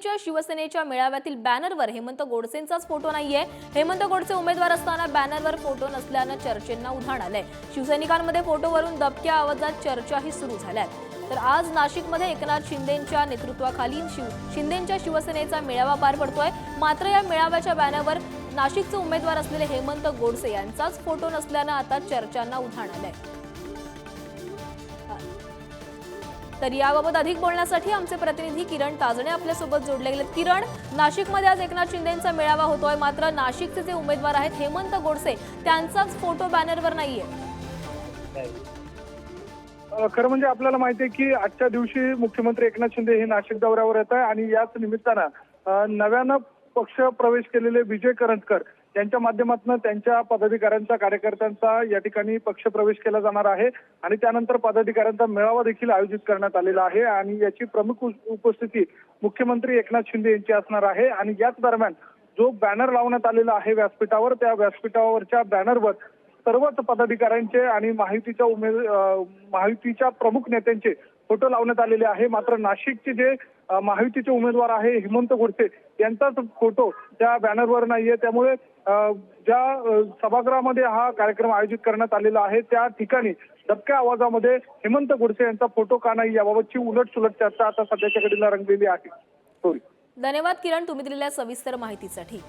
गोडसेंच्या शिवसेनेच्या मेळाव्यातील बॅनरवर हेमंत गोडसेंचाच फोटो नाहीये. हेमंत गोडसे उमेदवार असताना बॅनरवर फोटो नसल्यानं चर्चेंना उधाण आलंय. शिवसैनिकांमध्ये फोटोवरून दबक्या आवाजात चर्चाही सुरू झाल्यात. तर आज नाशिकमध्ये एकनाथ शिंदेंच्या नेतृत्वाखाली शिव शिंदेंच्या शिवसेनेचा मेळावा पार पडतोय. मात्र या मेळाव्याच्या बॅनरवर नाशिकचे उमेदवार असलेले हेमंत गोडसे यांचाच फोटो नसल्यानं आता चर्चांना उधाण आलंय. तर याबाबत अधिक बोलण्यासाठी आमचे प्रतिनिधी किरण ताजणे आपल्यासोबत जोडले गेले किरण नाशिकमध्ये आज एकनाथ शिंदेचा मेळावा होतोय. मात्र नाशिकचे जे उमेदवार आहेत हेमंत गोडसे त्यांचाच फोटो बॅनरवर नाहीये. खरं म्हणजे आपल्याला माहिती आहे की आजच्या दिवशी मुख्यमंत्री एकनाथ शिंदे हे नाशिक दौऱ्यावर येत आहे आणि याच निमित्तानं नव्यानं पक्ष प्रवेश केलेले विजय करंटकर यांच्या माध्यमातून त्यांच्या पदाधिकाऱ्यांचा कार्यकर्त्यांचा या ठिकाणी पक्ष प्रवेश केला जाणार आहे आणि त्यानंतर पदाधिकाऱ्यांचा मेळावा देखील आयोजित करण्यात आलेला आहे आणि याची प्रमुख उप- उपस्थिती मुख्यमंत्री एकनाथ शिंदे यांची असणार आहे आणि याच दरम्यान जो बॅनर लावण्यात आलेला आहे व्यासपीठावर त्या व्यासपीठावरच्या बॅनरवर सर्वच पदाधिकाऱ्यांचे आणि माहितीच्या उमेद माहितीच्या प्रमुख नेत्यांचे फोटो लावण्यात आलेले आहे. मात्र नाशिकचे जे महायुतीचे उमेदवार आहे हेमंत गोडसे. यांचाच फोटो त्या बॅनरवर नाहीये. त्यामुळे ज्या सभागृहामध्ये हा कार्यक्रम आयोजित करण्यात आलेला आहे त्या ठिकाणी दबक्या आवाजामध्ये हेमंत गोडसे यांचा फोटो का नाही याबाबतची उलट सुलट चर्चा आता सध्याच्या घडीला रंगलेली आहे. सॉरी धन्यवाद किरण. तुम्ही दिलेल्या सविस्तर माहितीसाठी.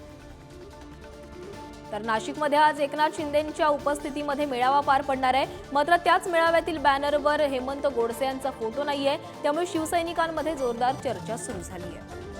तर नाशिकमध्ये आज एकनाथ शिंदेंच्या उपस्थितीमध्ये मेळावा पार पडणार आहे. मात्र त्याच मेळाव्यातील बॅनरवर हेमंत गोडसे यांचा फोटो नाहीये. त्यामुळे शिवसैनिकांमध्ये जोरदार चर्चा सुरू झाली आहे